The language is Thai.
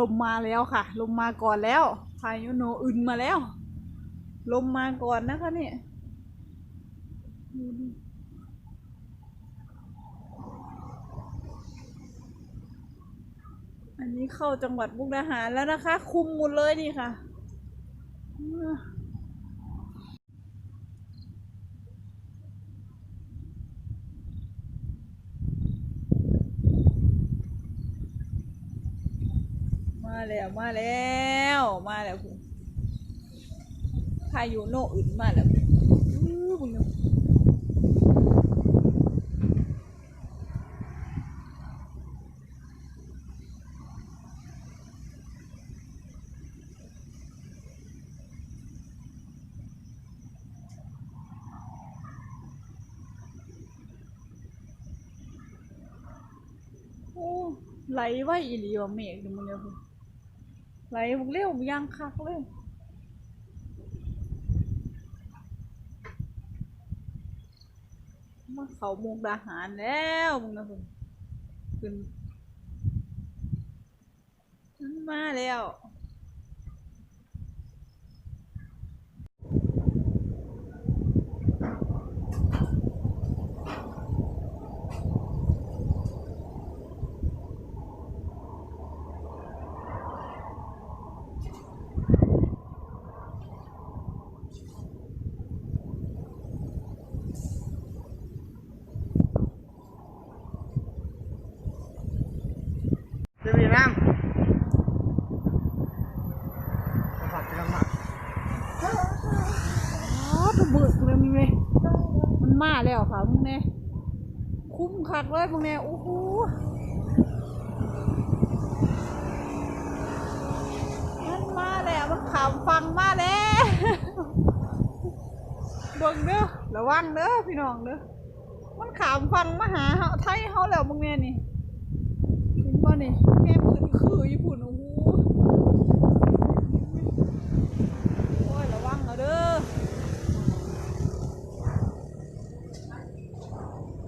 ลมมาแล้วค่ะ ลมมาก่อนแล้วพายุโนอื่นมาแล้ว ลมมาก่อนนะคะเนี่ยอันนี้เข้าจังหวัดมุกดาหารแล้วนะคะ คุมหมดเลยนี่ค่ะ มาแล้วมาแล้วมาแล้วคุณพายุโนอื่นมาแล้วอื้อมึงดูโอ้ไหลไว้อีหลีว่ะเมฆดูมึงเนี่ยคุณ ไหลบุกเร็วย่างคักเลยมาเขามุกดาหารแล้วมึงนะคุณขึ้นมันมาแล้ว จะมีน้ำผัดกำลังมา อ๋อตัวเบิกเลยมึงเลย มาแล้วค่ะมึงเนี่ยคุ้มคักเลยมึงเนี่ยโอ้โหมันมาแล้วมันขามฟังมาแล้วเบิ่งเด้อระวังเด้อพี่น้องเด้อมันขามฟังมาหาเฮาไทยเฮาแล้วมึงเนี่ยนี่เห็นบ่นี่แม่ปืนคือญี่ปุ่นโอ้โห